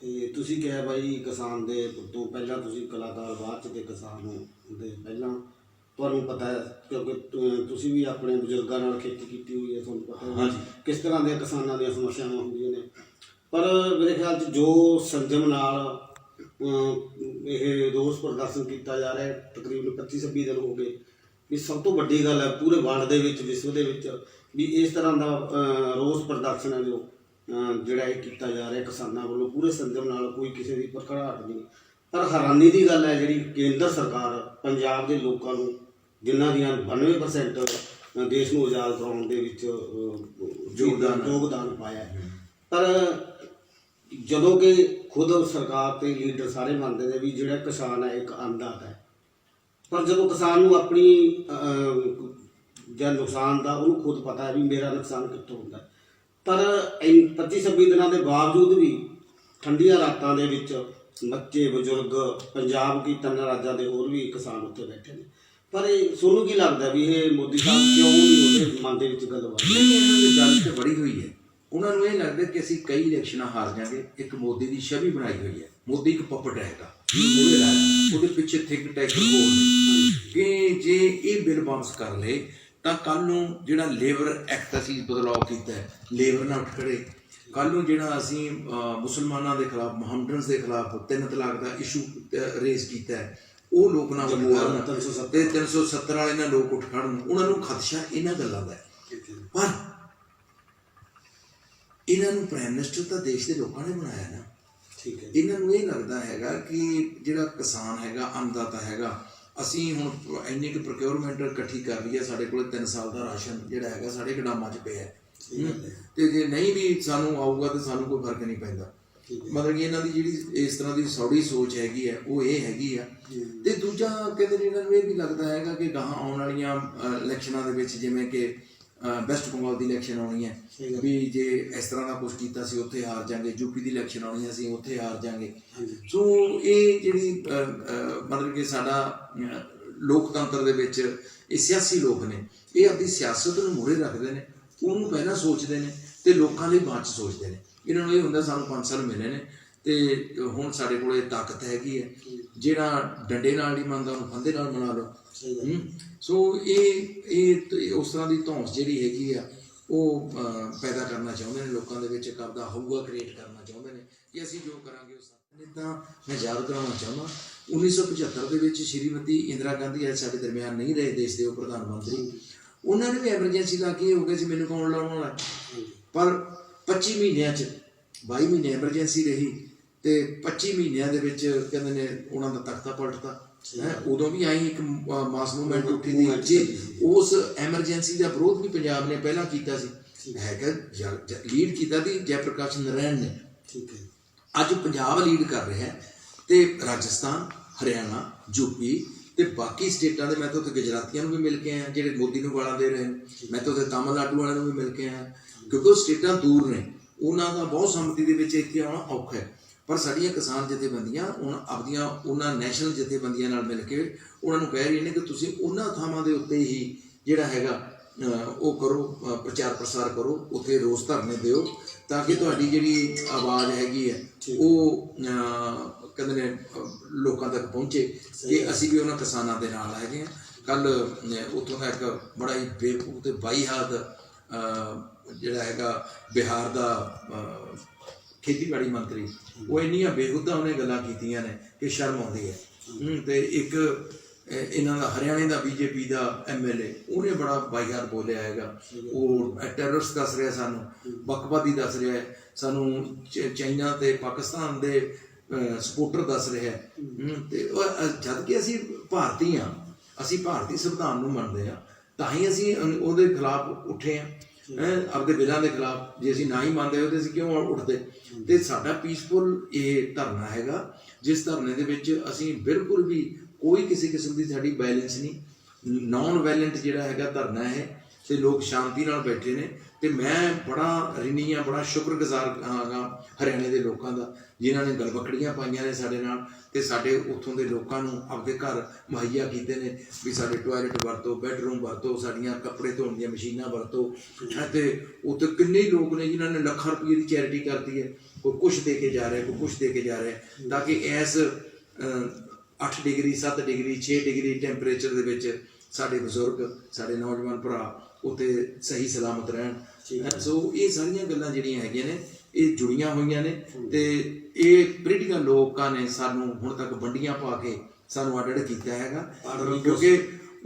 ਤੇ ਤੁਸੀਂ ਕਿਹਾ ਬਾਈ ਕਿਸਾਨ ਦੇ ਤੋਂ ਪਹਿਲਾਂ ਤੁਸੀਂ ਕਲਾਕਾਰ ਬਾਅਦ ਚ ਤੇ ਕਿਸਾਨ ਦੇ ਪਹਿਲਾਂ। ਤੁਹਾਨੂੰ ਪਤਾ ਹੈ ਕਿਉਂਕਿ ਤੁਸੀਂ ਵੀ ਆਪਣੇ ਬਜ਼ੁਰਗਾਂ ਨਾਲ ਖੇਤੀ ਕੀਤੀ ਹੋਈ ਹੈ ਤੁਹਾਨੂੰ ਪਤਾ ਹੈ। ਕਿਸ ਤਰ੍ਹਾਂ ਦੀਆਂ ਕਿਸਾਨਾਂ ਦੀਆਂ ਸਮੱਸਿਆਵਾਂ ਹੁੰਦੀਆਂ ਨੇ। ਪਰ ਮੇਰੇ ਖਿਆਲ 'ਚ ਜੋ ਸੰਜਮ ਨਾਲ ਇਹ ਰੋਸ ਪ੍ਰਦਰਸ਼ਨ ਕੀਤਾ ਜਾ ਰਿਹਾ ਹੈ, ਤਕਰੀਬਨ 25 26 ਦਿਨ ਹੋ ਗਏ ਵੀ ਸਭ ਤੋਂ ਵੱਡੀ ਗੱਲ ਹੈ ਪੂਰੇ ਵਰਲਡ ਦੇ ਵਿੱਚ, ਵਿਸ਼ਵ ਦੇ ਵਿੱਚ, ਵੀ ਇਸ ਤਰ੍ਹਾਂ ਦਾ ਰੋਸ ਪ੍ਰਦਰਸ਼ਨ ਹੈ ਜੋ ਜਿਹੜਾ ਇਹ ਕੀਤਾ ਜਾ ਰਿਹਾ ਕਿਸਾਨਾਂ ਵੱਲੋਂ, ਪੂਰੇ ਸੰਜਮ ਨਾਲ ਕੋਈ ਕਿਸੇ ਦੀ ਭੜਕਾਹਟ ਨਹੀਂ। ਪਰ ਹੈਰਾਨੀ ਦੀ ਗੱਲ ਹੈ ਜਿਹੜੀ ਕੇਂਦਰ ਸਰਕਾਰ, ਪੰਜਾਬ ਦੇ ਲੋਕਾਂ ਨੂੰ, ਜਿਨ੍ਹਾਂ ਦੀਆਂ 92% ਦੇਸ਼ ਨੂੰ ਆਜ਼ਾਦ ਕਰਾਉਣ ਦੇ ਵਿੱਚ ਯੋਗਦਾਨ ਯੋਗਦਾਨ ਪਾਇਆ ਪਰ ਜਦੋਂ ਕਿ ਖੁਦ ਸਰਕਾਰ ਤੇ ਲੀਡਰ ਸਾਰੇ ਮੰਨਦੇ ਨੇ ਵੀ ਜਿਹੜਾ ਕਿਸਾਨ ਹੈ, ਇੱਕ ਅੰਨਦਾਤਾ ਹੈ। ਪਰ ਜਦੋਂ ਕਿਸਾਨ ਨੂੰ ਆਪਣੀ ਜਾਂ ਨੁਕਸਾਨ ਦਾ ਉਹਨੂੰ ਖੁਦ ਪਤਾ ਹੈ ਵੀ ਮੇਰਾ ਨੁਕਸਾਨ ਕਿੱਥੋਂ ਹੁੰਦਾ ਪਰ 25 26 ਦਿਨਾਂ ਦੇ ਬਾਵਜੂਦ ਵੀ ਠੰਡੀਆਂ ਰਾਤਾਂ ਦੇ ਵਿੱਚ ਬੱਚੇ ਬਜ਼ੁਰਗ ਪੰਜਾਬ ਕੀ ਤਿੰਨ ਰਾਜਾਂ ਦੇ ਹੋਰ ਵੀ ਕਿਸਾਨ ਉੱਥੇ ਬੈਠੇ ਨੇ। ਪਰ ਇਹ ਤੁਹਾਨੂੰ ਕੀ ਲੱਗਦਾ ਵੀ ਇਹ ਮੋਦੀ ਸਾਹਿਬ ਕਿਉਂ ਨਹੀਂ ਉਹਦੇ ਮਨ ਦੇ ਵਿੱਚ ਗੱਲ ਵਾਲੀ? ਨਹੀਂ, ਇਹਨਾਂ ਦੀ ਗੱਲ ਤੇ ਬੜੀ ਹੋਈ ਹੈ। ਉਹਨਾਂ ਨੂੰ ਇਹ ਲੱਗਦਾ ਕਿ ਅਸੀਂ ਕਈ ਇਲੈਕਸ਼ਨਾਂ ਹਾਰ ਜਾਾਂਗੇ ਇੱਕ ਮੋਦੀ ਦੀ ਛਵੀ ਬਣਾਈ ਹੋਈ ਹੈ। ਮੋਦੀ ਇੱਕ ਪਪਟ ਹੈਗਾ ਉਹਦੇ ਪਿੱਛੇ ਥਿਕ ਟੈਕਰ ਹੋਰ ਕਿ ਜੇ ਇਹ ਬਿੱਲ ਵਾਪਸ ਕਰ ਲੇ ਤਾਂ ਕੱਲ ਨੂੰ ਜਿਹੜਾ ਲੇਬਰ ਐਕਟ ਅਸੀਂ ਬਦਲਾਅ ਕੀਤਾ ਲੇਬਰ ਨਾਲ ਉੱਠ ਖੜੇ ਕੱਲ ਨੂੰ ਜਿਹੜਾ ਅਸੀਂ ਮੁਸਲਮਾਨਾਂ ਦੇ ਖਿਲਾਫ ਮੁਹੰਮਡਨਸ ਦੇ ਖਿਲਾਫ ਤਿੰਨ ਤਲਾਕ ਦਾ ਇਸ਼ੂ ਰੇਜ਼ ਕੀਤਾ ਉਹ ਲੋਕ ਨਾ ਕਰਨ 370 ਤੇ 370 ਵਾਲੇ ਨਾਲ ਲੋਕ ਉੱਠ ਖੜਨ ਉਹਨਾਂ ਨੂੰ ਖਦਸ਼ਾ ਇਹਨਾਂ ਗੱਲਾਂ ਦਾ ਹੈ। ਪਰ ਇਹਨਾਂ ਨੂੰ ਪ੍ਰਾਈਮ ਮਿਨਿਸਟਰ ਤਾਂ ਦੇਸ਼ ਦੇ ਲੋਕਾਂ ਨੇ ਬਣਾਇਆ ਨਾ। ਠੀਕ ਹੈ ਇਹਨਾਂ ਨੂੰ ਇਹ ਲੱਗਦਾ ਹੈਗਾ ਕਿ ਜਿਹੜਾ ਕਿਸਾਨ ਹੈਗਾ ਅੰਨਦਾਤਾ ਹੈਗਾ ਅਸੀਂ ਹੁਣ ਇੰਨੀ ਕੁ ਪ੍ਰੋਕਿਉਰਮੈਂਟ ਇਕੱਠੀ ਕਰ ਲਈ ਹੈ ਸਾਡੇ ਕੋਲ 3 ਸਾਲ ਦਾ ਰਾਸ਼ਨ ਜਿਹੜਾ ਹੈਗਾ ਸਾਡੇ ਗਡਾਮਾਂ 'ਚ ਪਿਆ ਹੈ। ਤੇ ਜੇ ਨਹੀਂ ਵੀ ਸਾਨੂੰ ਆਊਗਾ ਤਾਂ ਸਾਨੂੰ ਕੋਈ ਫ਼ਰਕ ਨਹੀਂ ਪੈਂਦਾ। ਮਤਲਬ ਕਿ ਇਹਨਾਂ ਦੀ ਜਿਹੜੀ ਇਸ ਤਰ੍ਹਾਂ ਦੀ ਸੌੜੀ ਸੋਚ ਹੈਗੀ ਹੈ ਉਹ ਇਹ ਹੈਗੀ ਆ। ਤੇ ਦੂਜਾ ਕਹਿੰਦੇ ਇਹਨਾਂ ਨੂੰ ਇਹ ਵੀ ਲੱਗਦਾ ਹੈਗਾ ਕਿ ਗਾਹਾਂ ਆਉਣ ਵਾਲੀਆਂ ਇਲੈਕਸ਼ਨਾਂ ਦੇ ਵਿੱਚ ਜਿਵੇਂ ਕਿ ਵੈਸਟ ਬੰਗਾਲ ਦੀ ਇਲੈਕਸ਼ਨ ਆਉਣੀ ਹੈ। ਵੀ ਜੇ ਇਸ ਤਰ੍ਹਾਂ ਦਾ ਕੁਝ ਕੀਤਾ ਸੀ ਉੱਥੇ ਹਾਰ ਜਾਾਂਗੇ ਯੂਪੀ ਦੀ ਇਲੈਕਸ਼ਨ ਆਉਣੀ ਹੈ ਅਸੀਂ ਉੱਥੇ ਹਾਰ ਜਾਾਂਗੇ। ਸੋ ਇਹ ਜਿਹੜੀ ਮਤਲਬ ਕਿ ਸਾਡਾ ਲੋਕਤੰਤਰ ਦੇ ਵਿੱਚ ਇਹ ਸਿਆਸੀ ਲੋਕ ਨੇ ਇਹ ਆਪਣੀ ਸਿਆਸਤ ਨੂੰ ਮੂਹਰੇ ਰੱਖਦੇ ਨੇ ਉਹਨੂੰ ਪਹਿਲਾਂ ਸੋਚਦੇ ਨੇ ਤੇ ਲੋਕਾਂ ਲਈ ਬਾਅਦ ਚ ਸੋਚਦੇ ਨੇ। ਇਹਨਾਂ ਨੂੰ ਇਹ ਹੁੰਦਾ ਸਾਨੂੰ 5 ਸਾਲ ਮਿਲੇ ਨੇ ਤੇ ਹੁਣ ਸਾਡੇ ਕੋਲ ਇਹ ਤਾਕਤ ਹੈਗੀ ਹੈ। ਜਿਹੜਾ ਡੰਡੇ ਨਾਲ ਨਹੀਂ ਮੰਨਦਾ ਉਹਨੂੰ ਫੰਦੇ ਨਾਲ ਮਨਾ ਲਓ। ਸੋ ਇਹ ਇਹ ਉਸ ਤਰ੍ਹਾਂ ਦੀ ਧੌਂਸ ਜਿਹੜੀ ਹੈਗੀ ਆ ਉਹ ਪੈਦਾ ਕਰਨਾ ਚਾਹੁੰਦੇ ਨੇ ਲੋਕਾਂ ਦੇ ਵਿੱਚ ਇੱਕ ਆਪਦਾ ਹਊਆ ਕ੍ਰੀਏਟ ਕਰਨਾ ਚਾਹੁੰਦੇ ਨੇ ਕਿ ਅਸੀਂ ਜੋ ਕਰਾਂਗੇ ਉਹ ਸਾਡੇ ਤਾਂ ਮੈਂ ਯਾਦ ਕਰਾਉਣਾ ਚਾਹੁੰਦਾ 1975 ਦੇ ਵਿੱਚ ਸ਼੍ਰੀਮਤੀ ਇੰਦਰਾ ਗਾਂਧੀ ਅੱਜ ਸਾਡੇ ਦਰਮਿਆਨ ਨਹੀਂ ਰਹੇ ਦੇਸ਼ ਦੇ ਉਹ ਪ੍ਰਧਾਨ ਮੰਤਰੀ। ਉਹਨਾਂ ਨੇ ਵੀ ਐਮਰਜੈਂਸੀ ਲਾ ਕੇ ਹੋ ਗਿਆ ਸੀ ਮੈਨੂੰ ਕੌਣ ਲਾਉਣ ਵਾਲਾ? ਪਰ 25 ਮਹੀਨਿਆਂ ਚ 22 ਮਹੀਨੇ ਐਮਰਜੈਂਸੀ ਰਹੀ ਤੇ 25 ਮਹੀਨਿਆਂ ਦੇ ਵਿੱਚ ਕਹਿੰਦੇ ਨੇ ਉਹਨਾਂ ਦਾ ਤਖਤਾ ਪਲਟਤਾ। ਹੈ ਉਦੋਂ ਵੀ ਆਈ ਇੱਕ ਮਾਸ ਮੂਵਮੈਂਟ ਉੱਠੀ ਦੀ ਜੀ ਉਸ ਐਮਰਜੈਂਸੀ ਦਾ ਵਿਰੋਧ ਵੀ ਪੰਜਾਬ ਨੇ ਪਹਿਲਾਂ ਕੀਤਾ ਸੀ। ਹੈਗਾ ਲੀਡ ਕੀਤਾ ਦੀ ਜੈ ਪ੍ਰਕਾਸ਼ ਨਰੈਣ ਨੇ। ਠੀਕ ਹੈ। ਅੱਜ ਪੰਜਾਬ ਲੀਡ ਕਰ ਰਿਹਾ ਹੈ ਤੇ ਰਾਜਸਥਾਨ ਹਰਿਆਣਾ ਯੂਪੀ ਤੇ ਬਾਕੀ ਸਟੇਟਾਂ ਦੇ ਮੈਂ ਤਾਂ ਉੱਥੇ ਗੁਜਰਾਤੀਆਂ ਨੂੰ ਵੀ ਮਿਲ ਕੇ ਆਇਆ ਜਿਹੜੇ ਮੋਦੀ ਨੂੰ ਗਾਲਾਂ ਦੇ ਰਹੇ ਨੇ। ਮੈਂ ਤਾਂ ਉੱਥੇ ਤਾਮਿਲਨਾਡੂ ਵਾਲਿਆਂ ਨੂੰ ਵੀ ਮਿਲ ਕੇ ਆਇਆ ਕਿਉਂਕਿ ਉਹ ਸਟੇਟਾਂ ਦੂਰ ਨੇ। ਉਹਨਾਂ ਦਾ ਬਹੁਤ ਸੰਮਤੀ ਦੇ ਵਿੱਚ ਇੱਥੇ ਆਉਣਾ ਔਖਾ ਹੈ। ਪਰ ਸਾਡੀਆਂ ਕਿਸਾਨ ਜਥੇਬੰਦੀਆਂ ਹੁਣ ਆਪਦੀਆਂ ਉਹਨਾਂ ਨੈਸ਼ਨਲ ਜਥੇਬੰਦੀਆਂ ਨਾਲ ਮਿਲ ਕੇ ਉਹਨਾਂ ਨੂੰ ਕਹਿ ਰਹੀਆਂ ਨੇ ਕਿ ਤੁਸੀਂ ਉਹਨਾਂ ਥਾਵਾਂ ਦੇ ਉੱਤੇ ਹੀ ਜਿਹੜਾ ਹੈਗਾ ਉਹ ਕਰੋ ਪ੍ਰਚਾਰ ਪ੍ਰਸਾਰ ਕਰੋ ਉੱਥੇ ਰੋਸ ਧਰਨੇ ਦਿਓ ਤਾਂ ਕਿ ਤੁਹਾਡੀ ਜਿਹੜੀ ਆਵਾਜ਼ ਹੈਗੀ ਹੈ ਉਹ ਕਹਿੰਦੇ ਨੇ ਲੋਕਾਂ ਤੱਕ ਪਹੁੰਚੇ ਕਿ ਅਸੀਂ ਵੀ ਉਹਨਾਂ ਕਿਸਾਨਾਂ ਦੇ ਨਾਲ ਹੈਗੇ ਹਾਂ। ਕੱਲ ਉੱਥੋਂ ਦਾ ਇੱਕ ਬੜਾ ਹੀ ਬੇਵਕੂਫ ਤੇ ਬਾਈਹਾਦ ਜਿਹੜਾ ਹੈਗਾ ਬਿਹਾਰ ਦਾ ਖੇਤੀਬਾੜੀ ਮੰਤਰੀ ਉਹ ਇੰਨੀਆਂ ਬੇਹੁਦਾ ਉਹਨੇ ਗੱਲਾਂ ਕੀਤੀਆਂ ਨੇ ਕਿ ਸ਼ਰਮ ਆਉਂਦੀ ਹੈ। ਤੇ ਇੱਕ ਇਹਨਾਂ ਦਾ ਹਰਿਆਣੇ ਦਾ ਬੀਜੇਪੀ ਦਾ ਐਮਐਲਏ ਉਹਨੇ ਬੜਾ ਬਾਈਹਾਰ ਬੋਲਿਆ ਹੈਗਾ। ਉਹ ਟੈਰਰਿਸਟ ਦੱਸ ਰਿਹਾ ਸਾਨੂੰ, ਬਕਵਾਦੀ ਦੱਸ ਰਿਹਾ ਹੈ। ਸਾਨੂੰ ਚਾਈਨਾ ਤੇ ਪਾਕਿਸਤਾਨ ਦੇ ਸਪੋਰਟਰ ਦੱਸ ਰਿਹਾ ਹੈ। ਤੇ ਜਦ ਕਿ ਅਸੀਂ ਭਾਰਤੀ ਹਾਂ, ਅਸੀਂ ਭਾਰਤੀ ਸੰਵਿਧਾਨ ਨੂੰ ਮੰਨਦੇ ਹਾਂ, ਤਾਂ ਹੀ ਅਸੀਂ ਉਹਦੇ ਖਿਲਾਫ ਉੱਠੇ ਹਾਂ। ਆਪਦੇ ਬਿੱਲਾਂ ਦੇ ਖਿਲਾਫ ਜੇ ਅਸੀਂ ਨਾ ਹੀ ਮੰਨਦੇ ਹੋ ਤੇ ਅਸੀਂ ਕਿਉਂ ਉੱਠਦੇ? ਤੇ ਸਾਡਾ ਪੀਸਫੁਲ ਇਹ ਧਰਨਾ ਹੈਗਾ, ਜਿਸ ਧਰਨੇ ਦੇ ਵਿੱਚ ਅਸੀਂ ਬਿਲਕੁਲ ਵੀ ਕੋਈ ਕਿਸੇ ਕਿਸਮ ਦੀ ਸਾਡੀ ਵਾਇਲੈਂਸ ਨਹੀਂ ਨਾਨ ਵਾਇਲੈਂਟ ਜਿਹੜਾ ਹੈਗਾ ਧਰਨਾ ਹੈ, ਤੇ ਲੋਕ ਸ਼ਾਂਤੀ ਨਾਲ ਬੈਠੇ ਨੇ ਤੇ ਮੈਂ ਬੜਾ ਰਿਣੀ ਆ, ਬੜਾ ਸ਼ੁਕਰਗੁਜ਼ਾਰ ਹਾਂਗਾ ਹਰਿਆਣੇ ਦੇ ਲੋਕਾਂ ਦਾ, ਜਿਨ੍ਹਾਂ ਨੇ ਗਲਬਕੜੀਆਂ ਪਾਈਆਂ ਨੇ ਸਾਡੇ ਨਾਲ ਤੇ ਸਾਡੇ ਉੱਥੋਂ ਦੇ ਲੋਕਾਂ ਨੂੰ ਆਪਦੇ ਘਰ ਮੁਹੱਈਆ ਕੀਤੇ ਨੇ ਵੀ ਸਾਡੇ ਟਾਇਲਟ ਵਰਤੋ ਬੈੱਡਰੂਮ ਵਰਤੋ, ਸਾਡੀਆਂ ਕੱਪੜੇ ਧੋਣ ਦੀਆਂ ਮਸ਼ੀਨਾਂ ਵਰਤੋ। ਹੈਂ ਤੇ ਉੱਥੇ ਕਿੰਨੇ ਲੋਕ ਨੇ ਜਿਨ੍ਹਾਂ ਨੇ ਲੱਖਾਂ ਰੁਪਏ ਦੀ ਚੈਰਿਟੀ ਕਰਦੀ ਹੈ। ਕੋਈ ਕੁਛ ਦੇ ਕੇ ਜਾ ਰਿਹਾ, ਕੋਈ ਕੁਛ ਦੇ ਕੇ ਜਾ ਰਿਹਾ, ਤਾਂ ਕਿ ਇਸ 8 ਡਿਗਰੀ 7 ਡਿਗਰੀ 6 ਡਿਗਰੀ ਟੈਂਪਰੇਚਰ ਦੇ ਵਿੱਚ ਸਾਡੇ ਬਜ਼ੁਰਗ, ਸਾਡੇ ਨੌਜਵਾਨ ਭਰਾ ਉੱਥੇ ਸਹੀ ਸਲਾਮਤ ਰਹਿਣ। ਸੋ ਇਹ ਸਾਰੀਆਂ ਗੱਲਾਂ ਜਿਹੜੀਆਂ ਹੈਗੀਆਂ ਨੇ ਇਹ ਜੁੜੀਆਂ ਹੋਈਆਂ ਨੇ ਤੇ ਇਹ ਪੋਲੀਟੀਕਲ ਲੋਕਾਂ ਨੇ ਸਾਨੂੰ ਹੁਣ ਤੱਕ ਵੰਡੀਆਂ ਪਾ ਕੇ ਸਾਨੂੰ ਅੱਡ ਅੱਡ ਕੀਤਾ ਹੈਗਾ। ਕਿਉਂਕਿ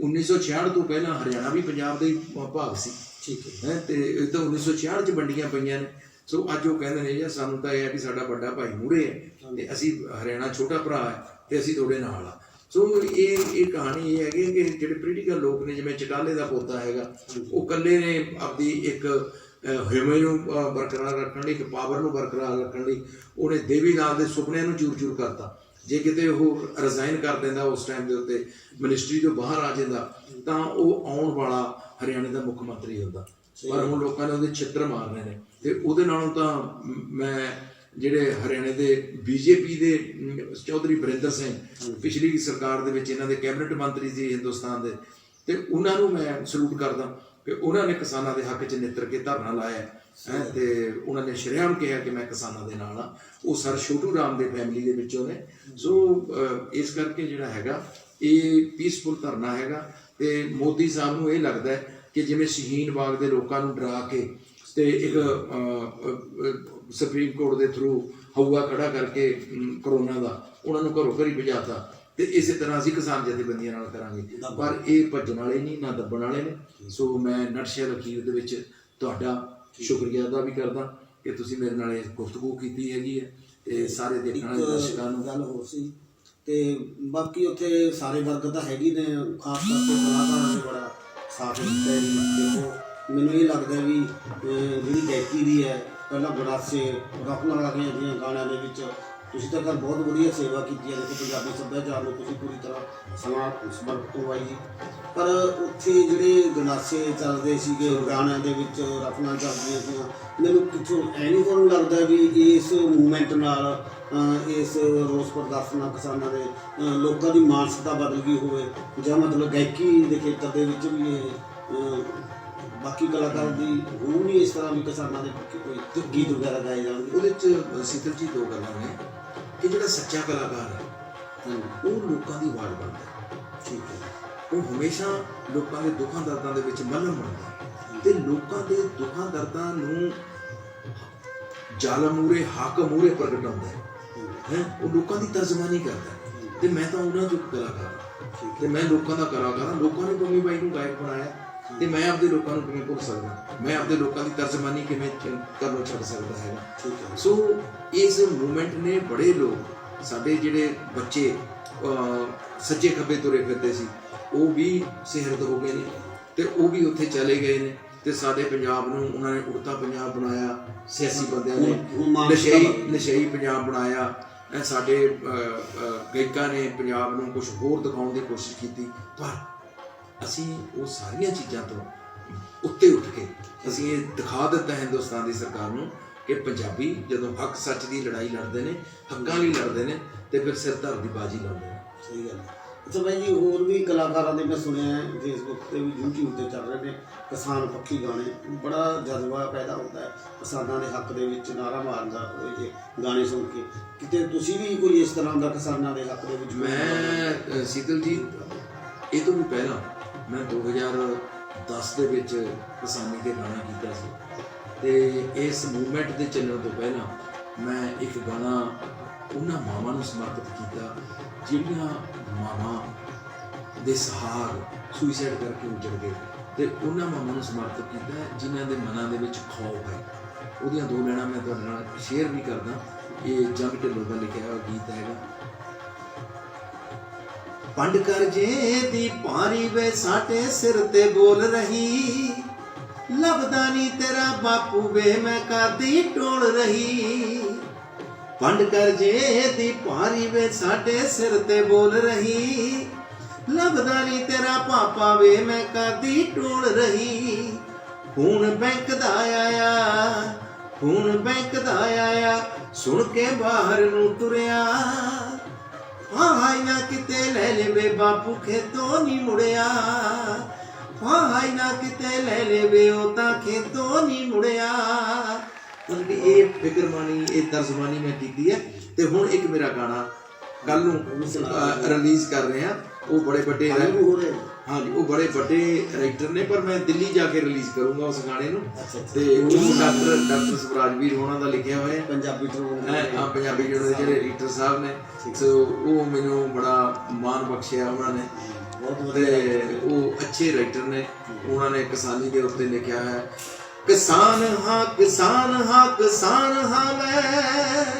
1966 ਤੋਂ ਪਹਿਲਾਂ ਹਰਿਆਣਾ ਵੀ ਪੰਜਾਬ ਦਾ ਹੀ ਭਾਗ ਸੀ। ਠੀਕ ਹੈ। ਹੈ ਤੇ ਇਹ ਤਾਂ 1966 ਚ ਵੰਡੀਆਂ ਪਈਆਂ ਨੇ। ਸੋ ਅੱਜ ਉਹ ਕਹਿੰਦੇ ਨੇ ਯਾਰ ਸਾਨੂੰ ਤਾਂ ਇਹ ਹੈ ਕਿ ਸਾਡਾ ਵੱਡਾ ਭਾਈ ਮੂਰੇ ਹੈ। ਤੇ ਅਸੀਂ ਹਰਿਆਣਾ ਛੋਟਾ ਭਰਾ ਹੈ ਤੇ ਅਸੀਂ ਤੁਹਾਡੇ ਨਾਲ ਆ। ਸੋ ਇਹ ਇਹ ਕਹਾਣੀ ਇਹ ਹੈਗੀ ਕਿ ਜਿਹੜੇ ਪੋਲੀਟੀਕਲ ਲੋਕ ਨੇ ਜਿਵੇਂ ਚਟਾਲੇ ਦਾ ਪੋਤਾ ਹੈਗਾ ਉਹ ਇਕੱਲੇ ਨੇ ਆਪਦੀ ਇੱਕ ਹਿਮੇ ਨੂੰ ਬਰਕਰਾਰ ਰੱਖਣ ਲਈ ਇੱਕ ਪਾਵਰ ਨੂੰ ਬਰਕਰਾਰ ਰੱਖਣ ਲਈ ਉਹਨੇ ਦੇਵੀ ਲਾਲ ਦੇ ਸੁਪਨਿਆਂ ਨੂੰ ਚੂਰ-ਚੂਰ ਕਰਤਾ। ਜੇ ਕਿਤੇ ਉਹ ਰਿਜ਼ਾਈਨ ਕਰ ਦਿੰਦਾ ਉਸ ਟਾਈਮ ਦੇ ਉੱਤੇ ਮਿਨਿਸਟਰੀ ਤੋਂ ਬਾਹਰ ਆ ਜਾਂਦਾ ਤਾਂ ਉਹ ਆਉਣ ਵਾਲਾ ਹਰਿਆਣੇ ਦਾ ਮੁੱਖ ਮੰਤਰੀ ਹੁੰਦਾ। ਪਰ ਹੁਣ ਲੋਕਾਂ ਨੇ ਉਹਦੇ ਛਿੱਤਰ ਮਾਰਨੇ ਨੇ। ਤੇ ਉਹਦੇ ਨਾਲੋਂ ਤਾਂ ਮੈਂ ਜਿਹੜੇ ਹਰਿਆਣੇ ਦੇ ਬੀਜੇਪੀ ਦੇ ਚੌਧਰੀ ਬਰਿੰਦਰ ਸਿੰਘ ਪਿਛਲੀ ਸਰਕਾਰ ਦੇ ਵਿੱਚ ਇਹਨਾਂ ਦੇ ਕੈਬਨਿਟ ਮੰਤਰੀ ਸੀ ਹਿੰਦੁਸਤਾਨ ਦੇ। ਤੇ ਉਹਨਾਂ ਨੂੰ ਮੈਂ ਸਲੂਟ ਕਰਦਾ ਕਿ ਉਹਨਾਂ ਨੇ ਕਿਸਾਨਾਂ ਦੇ ਹੱਕ 'ਚ ਨਿੱਤਰ ਕੇ ਧਰਨਾ ਲਾਇਆ ਹੈ। ਤੇ ਉਹਨਾਂ ਨੇ ਸ਼ਰੇਆਮ ਕਿਹਾ ਕਿ ਮੈਂ ਕਿਸਾਨਾਂ ਦੇ ਨਾਲ ਆ ਉਹ ਸਰ ਛੋਟੂ ਰਾਮ ਦੇ ਫੈਮਿਲੀ ਦੇ ਵਿੱਚੋਂ ਨੇ। ਸੋ ਇਸ ਕਰਕੇ ਜਿਹੜਾ ਹੈਗਾ ਇਹ ਪੀਸਫੁਲ ਧਰਨਾ ਹੈਗਾ। ਤੇ ਮੋਦੀ ਸਾਹਿਬ ਨੂੰ ਇਹ ਲੱਗਦਾ ਕਿ ਜਿਵੇਂ ਸ਼ਹੀਨ ਬਾਗ ਦੇ ਲੋਕਾਂ ਨੂੰ ਡਰਾ ਕੇ ਤੇ ਇੱਕ ਸੁਪਰੀਮ ਕੋਰਟ ਦੇ ਥਰੂ ਹਊਆ ਖੜਾ ਕਰਕੇ ਕਰੋਨਾ ਦਾ ਉਹਨਾਂ ਨੂੰ ਘਰੋਂ ਘਰੀ ਭਜਾਤਾ। ਤੇ ਇਸੇ ਤਰ੍ਹਾਂ ਅਸੀਂ ਕਿਸਾਨ ਜਥੇਬੰਦੀਆਂ ਨਾਲ ਕਰਾਂਗੇ। ਪਰ ਇਹ ਭੱਜਣ ਵਾਲੇ ਨਹੀਂ ਨਾ ਦੱਬਣ ਵਾਲੇ ਨੇ। ਸੋ ਮੈਂ ਨਟਸ਼ੇਰ ਅਖੀਰ ਦੇ ਵਿੱਚ ਤੁਹਾਡਾ ਸ਼ੁਕਰੀਆ ਅਦਾ ਵੀ ਕਰਦਾ ਕਿ ਤੁਸੀਂ ਮੇਰੇ ਨਾਲ ਇਹ ਗੁਫ਼ਤਗੂ ਕੀਤੀ ਹੈਗੀ ਹੈ ਤੇ ਸਾਰੇ ਦੇਖਣ ਵਾਲੇ ਦਰਸ਼ਕਾਂ ਨੂੰ। ਗੱਲ ਹੋਰ ਸੀ ਤੇ ਬਾਕੀ ਉੱਥੇ ਸਾਰੇ ਵਰਗ ਤਾਂ ਹੈਗੀ ਨੇ ਖਾਸ ਕਰਕੇ ਕਲਾਕਾਰਾਂ ਨੇ ਬੜਾ ਸਾਥ ਦਿੱਤਾ ਦੇਖੋ ਮੈਨੂੰ ਇਹ ਲੱਗਦਾ ਵੀ ਜਿਹੜੀ ਗਾਇਕੀ ਦੀ ਹੈ ਪਹਿਲਾਂ ਗੜਾਸੇ ਰਫਲਾਂ ਵਾਲੀਆਂ ਦੀਆਂ ਗਾਣਿਆਂ ਦੇ ਵਿੱਚ। ਤੁਸੀਂ ਤਾਂ ਘਰ ਬਹੁਤ ਵਧੀਆ ਸੇਵਾ ਕੀਤੀ ਹੈ, ਦੇਖੋ ਪੰਜਾਬੀ ਸੱਭਿਆਚਾਰ ਨੂੰ ਤੁਸੀਂ ਪੂਰੀ ਤਰ੍ਹਾਂ ਸਮਾਂ ਸਮਰਪਿਤ ਕਰਵਾਈ। ਜੀ ਪਰ ਉੱਥੇ ਜਿਹੜੇ ਗਨਾਸੇ ਚੱਲਦੇ ਸੀਗੇ, ਗਾਣਿਆਂ ਦੇ ਵਿੱਚ ਰਫਲਾਂ ਚੱਲਦੀਆਂ ਸੀ ਮੈਨੂੰ ਕਿਥੋਂ ਐ ਨਹੀਂ ਤੁਹਾਨੂੰ ਲੱਗਦਾ ਵੀ ਇਸ ਮੂਵਮੈਂਟ ਨਾਲ ਇਸ ਰੋਸ ਪ੍ਰਦਰਸ਼ਨਾਂ ਕਿਸਾਨਾਂ ਦੇ ਲੋਕਾਂ ਦੀ ਮਾਨਸਿਕਤਾ ਬਦਲ ਗਈ ਹੋਵੇ? ਜਾਂ ਮਤਲਬ ਗਾਇਕੀ ਦੇ ਖੇਤਰ ਦੇ ਵਿੱਚ ਵੀ ਇਹ ਬਾਕੀ ਕਲਾਕਾਰ ਦੀ ਹੋਣ ਨਹੀਂ ਇਸ ਤਰ੍ਹਾਂ ਵੀ ਕਿਸਾਨਾਂ ਦੇ ਕੋਈ ਗੀਤ ਵਗੈਰਾ ਗਾਏ ਜਾਣਗੇ। ਉਹਦੇ ਚ ਸਿੱਧਰ ਜੀ ਦੋ ਗੱਲਾਂ ਨੇ ਕਿ ਜਿਹੜਾ ਸੱਚਾ ਕਲਾਕਾਰ ਹੈ ਉਹ ਲੋਕਾਂ ਦੀ ਆਵਾਜ਼ ਬਣਦਾ ਹੈ। ਠੀਕ ਹੈ। ਉਹ ਹਮੇਸ਼ਾ ਲੋਕਾਂ ਦੇ ਦੁੱਖਾਂ ਦਰਦਾਂ ਦੇ ਵਿੱਚ ਮੱਲਮ ਬਣਦਾ ਹੈ। ਤੇ ਲੋਕਾਂ ਦੇ ਦੁੱਖਾਂ ਦਰਦਾਂ ਨੂੰ ਜ਼ਾਲਮ ਮੂਰੇ ਹੱਕ ਮੂਰੇ ਪ੍ਰਗਟਾਉਂਦਾ ਹੈ। ਹੈ। ਉਹ ਲੋਕਾਂ ਦੀ ਤਰਜਮਾਨੀ ਕਰਦਾ ਹੈ। ਤੇ ਮੈਂ ਤਾਂ ਉਹਨਾਂ ਚੋਂ ਕਲਾਕਾਰ। ਤੇ ਮੈਂ ਲੋਕਾਂ ਦਾ ਕਲਾਕਾਰ ਹਾਂ। ਲੋਕਾਂ ਨੇ ਪੰਮੀ ਬਾਈ ਨੂੰ ਗਾਇਕ ਬਣਾਇਆ। ਤੇ ਮੈਂ ਆਪਦੇ ਲੋਕਾਂ ਨੂੰ ਕਿਵੇਂ ਭੁੱਲ ਸਕਦਾ? ਮੈਂ ਆਪਦੇ ਲੋਕਾਂ ਦੀ ਤਰਜਮਾਨੀ ਕਿਵੇਂ ਕਰਨੋਂ ਛੱਡ ਸਕਦਾ ਹੈਗਾ? ਠੀਕ ਹੈ। ਸੋ ਇਸ ਮੂਵਮੈਂਟ ਨੇ ਬੜੇ ਲੋਕ ਸਾਡੇ ਜਿਹੜੇ ਬੱਚੇ ਸੱਜੇ ਖੱਬੇ ਤੁਰੇ ਫਿਰਦੇ ਸੀ ਉਹ ਵੀ ਸਿਹਰਤ ਹੋ ਗਏ ਨੇ ਤੇ ਉਹ ਵੀ ਉੱਥੇ ਚਲੇ ਗਏ ਨੇ ਤੇ ਸਾਡੇ ਪੰਜਾਬ ਨੂੰ ਉਹਨਾਂ ਨੇ ਉੜਤਾ ਪੰਜਾਬ ਬਣਾਇਆ ਸਿਆਸੀ ਬੰਦਿਆਂ ਨੇ ਨਸ਼ਈ ਨਸ਼ਈ ਪੰਜਾਬ ਬਣਾਇਆ ਸਾਡੇ ਗਾਇਕਾਂ ਨੇ ਪੰਜਾਬ ਨੂੰ ਕੁਝ ਹੋਰ ਦਿਖਾਉਣ ਦੀ ਕੋਸ਼ਿਸ਼ ਕੀਤੀ ਪਰ ਅਸੀਂ ਉਹ ਸਾਰੀਆਂ ਚੀਜ਼ਾਂ ਤੋਂ ਉੱਤੇ ਉੱਠ ਕੇ ਅਸੀਂ ਇਹ ਦਿਖਾ ਦਿੱਤਾ ਹਿੰਦੁਸਤਾਨ ਦੀ ਸਰਕਾਰ ਨੂੰ ਕਿ ਪੰਜਾਬੀ ਜਦੋਂ ਹੱਕ ਸੱਚ ਦੀ ਲੜਾਈ ਲੜਦੇ ਨੇ ਹੱਕਾਂ ਲਈ ਲੜਦੇ ਨੇ ਤੇ ਫਿਰ ਸਿਰ ਧਰ ਦੀ ਬਾਜੀ ਲਾਉਂਦੇ ਨੇ। ਸਹੀ ਗੱਲ ਹੈ। ਅੱਛਾ ਬਾਈ ਜੀ ਹੋਰ ਵੀ ਕਲਾਕਾਰਾਂ ਦੇ ਮੈਂ ਸੁਣਿਆ ਹੈ ਫੇਸਬੁੱਕ ਤੇ ਵੀ YouTube ਤੇ ਚੱਲ ਰਹੇ ਨੇ ਕਿਸਾਨ ਪੱਖੀ ਗਾਣੇ। ਬੜਾ ਜਜ਼ਬਾ ਪੈਦਾ ਹੁੰਦਾ ਹੈ ਕਿਸਾਨਾਂ ਦੇ ਹੱਕ ਦੇ ਵਿੱਚ ਨਾਰਾ ਮਾਰਦਾ ਉਹ ਜੇ ਗਾਣੇ ਸੁਣ ਕੇ। ਕਿਤੇ ਤੁਸੀਂ ਵੀ ਕੋਈ ਇਸ ਤਰ੍ਹਾਂ ਦਾ ਕਿਸਾਨਾਂ ਦੇ ਹੱਕ ਦੇ ਵਿੱਚ ਕੋਈ ਮੈਂ ਸੀਤਲ ਜੀ ਇਹ ਤੋਂ ਵੀ ਪਹਿਲਾਂ ਮੈਂ 2010 ਦੇ ਵਿੱਚ ਕਿਸਾਨੀ ਤੇ ਗਾਣਾ ਕੀਤਾ ਸੀ। ਤੇ ਇਸ ਮੂਵਮੈਂਟ ਦੇ ਚੱਲਣ ਤੋਂ ਪਹਿਲਾਂ ਮੈਂ ਇੱਕ ਗਾਣਾ ਉਹਨਾਂ ਮਾਵਾਂ ਨੂੰ ਸਮਰਪਿਤ ਕੀਤਾ ਜਿਹੜੀਆਂ ਮਾਵਾਂ ਦੇ ਸਹਾਰ ਸੁਸਾਈਡ ਕਰਕੇ ਉਜੜ ਗਏ ਤੇ ਉਹਨਾਂ ਮਾਵਾਂ ਨੂੰ ਸਮਰਪਿਤ ਕੀਤਾ, ਜਿਨ੍ਹਾਂ ਦੇ ਮਨਾਂ ਦੇ ਵਿੱਚ ਖੌਫ ਹੈ। ਉਹਦੀਆਂ ਦੋ ਲੈਣਾ ਮੈਂ ਤੁਹਾਡੇ ਨਾਲ ਸ਼ੇਅਰ ਵੀ ਕਰਦਾ। ਇਹ ਜੰਗ ਢਿੱਲੋਂ ਦਾ ਲਿਖਿਆ ਹੋਇਆ ਗੀਤ ਹੈਗਾ। ਪੰਡ ਕਰ ਜੇ ਦੀ ਵੇ ਸਾਡੇ ਸਿਰ ਤੇ ਬੋਲ ਰਹੀ। ਲੱਭਦਾ ਨਹੀਂ ਤੇਰਾ ਬਾਪੂ ਵੇ, ਮੈਂ ਕਾਦੀ ਟੋਲ ਰਹੀ। ਪੰਡ ਕਰ ਜੇ ਦੀ ਭਾਰੀ ਵੇ, ਸਾਡੇ ਸਿਰ ਤੇ ਬੋਲ ਰਹੀ। ਲੱਭਦਾ ਨਹੀਂ ਤੇਰਾ ਪਾਪਾ ਵੇ, ਮੈਂ ਕਾਦੀ ਟੋਲ ਰਹੀ। ਹੁਣ ਬੈਂਕ ਦਾ ਆਇਆ, ਹੁਣ ਬੈਂਕ ਦਾ ਆਇਆ, ਸੁਣ ਕੇ ਬਾਹਰ ਨੂੰ ਤੁਰਿਆ। ਹਾਈ ਨਾ ਕਿਤੇ ਲੈ ਲੇਵੇ ਬਾਪੂ ਖੇਤੋਂ ਨਹੀਂ ਮੁੜਿਆ। ਹਾਈ ਨਾ ਕਿਤੇ ਲੈ ਲੈਵੇ ਉਹ ਤਾਂ ਖੇਤੋਂ ਨਹੀਂ ਮੁੜਿਆ। ਮਤਲਬ ਕਿ ਇਹ ਫਿਕਰਮਾਨੀ ਇਹ ਤਰਜ਼ਮਾਨੀ ਮੈਂ ਕੀਤੀ ਹੈ। ਤੇ ਹੁਣ ਇੱਕ ਮੇਰਾ ਗਾਣਾ ਕੱਲ ਨੂੰ ਰਿਲੀਜ਼ ਕਰ ਰਹੇ ਆ ਉਹ ਬੜੇ ਵੱਡੇ ਵੀ ਹੋ ਰਹੇ ਹਾਂਜੀ ਉਹ ਬੜੇ ਵੱਡੇ ਰਾਈਟਰ ਨੇ ਪਰ ਮੈਂ ਦਿੱਲੀ ਜਾ ਕੇ ਰਿਲੀਜ਼ ਕਰੂੰਗਾ ਉਸ ਗਾਣੇ ਨੂੰ। ਤੇ ਉਹ ਡਾਕਟਰ ਡਾਕਟਰ ਸਵਰਾਜਵੀਰ ਹੋਣਾ ਦਾ ਲਿਖਿਆ ਹੋਇਆ ਹੈ। ਪੰਜਾਬੀ ਟਰੋਨ ਆ ਪੰਜਾਬੀ ਜਿਹੜੇ ਜਿਹੜੇ ਐਡੀਟਰ ਸਾਹਿਬ ਨੇ। ਸੋ ਉਹ ਮੈਨੂੰ ਬੜਾ ਮਾਣ ਬਖਸ਼ਿਆ ਉਹਨਾਂ ਨੇ। ਬਹੁਤ ਵਧੀਆ ਤੇ ਉਹ ਅੱਛੇ ਰਾਈਟਰ ਨੇ। ਉਹਨਾਂ ਨੇ ਕਿਸਾਨੀ ਦੇ ਉੱਤੇ ਲਿਖਿਆ ਹੈ। ਕਿਸਾਨ ਹਾਂ ਕਿਸਾਨ ਹਾਂ ਕਿਸਾਨ ਹਾਂ ਮੈਂ।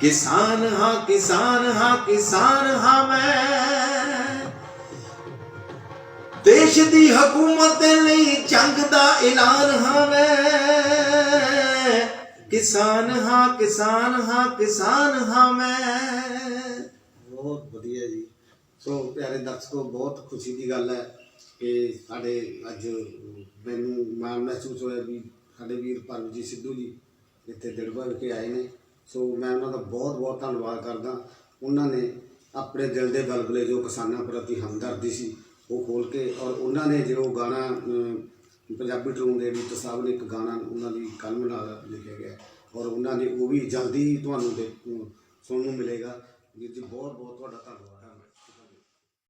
ਕਿਸਾਨ ਹਾਂ ਕਿਸਾਨ ਹਾਂ ਕਿਸਾਨ ਹਾਂ ਮੈਂ। ਦੇਸ਼ ਦੀ ਹਕੂਮਤ ਲਈ ਜੰਗ ਦਾ ਐਲਾਨ ਹਾਂ ਮੈਂ। ਕਿਸਾਨ ਹਾਂ ਕਿਸਾਨ ਹਾਂ ਕਿਸਾਨ ਹਾਂ ਮੈਂ। ਬਹੁਤ ਵਧੀਆ ਜੀ। ਸੋ ਪਿਆਰੇ ਦਰਸ਼ਕੋ, ਬਹੁਤ ਖੁਸ਼ੀ ਦੀ ਗੱਲ ਹੈ ਕਿ ਸਾਡੇ ਅੱਜ ਮੈਨੂੰ ਮਾਣ ਮਹਿਸੂਸ ਹੋਇਆ ਵੀ ਸਾਡੇ ਵੀਰ ਪਰਮਜੀਤ ਸਿੱਧੂ ਜੀ ਇੱਥੇ ਦਿਲਬਰ ਵਿਖੇ ਆਏ ਨੇ। ਸੋ ਮੈਂ ਉਹਨਾਂ ਦਾ ਬਹੁਤ ਬਹੁਤ ਧੰਨਵਾਦ ਕਰਦਾ। ਉਹਨਾਂ ਨੇ ਆਪਣੇ ਦਿਲ ਦੇ ਬਲਬਲੇ ਜੋ ਕਿਸਾਨਾਂ ਪ੍ਰਤੀ ਹਮਦਰਦੀ ਸੀ ਉਹ ਖੋਲ ਕੇ ਔਰ ਉਹਨਾਂ ਨੇ ਜੋ ਗਾਣਾ ਪੰਜਾਬੀ ਟਰੂਨ ਦੇ ਵਿੱਚ ਸਾਹਿਬ ਨੇ ਇੱਕ ਗਾਣਾ ਉਹਨਾਂ ਦੀ ਕਲਮ ਨਾਲ ਲਿਖਿਆ ਗਿਆ। ਔਰ ਉਹਨਾਂ ਨੇ ਉਹ ਵੀ ਜਲਦੀ ਤੁਹਾਨੂੰ ਦੇ- ਸੁਣਨ ਨੂੰ ਮਿਲੇਗਾ। ਵੀਰ ਜੀ, ਬਹੁਤ ਬਹੁਤ ਤੁਹਾਡਾ ਧੰਨਵਾਦ।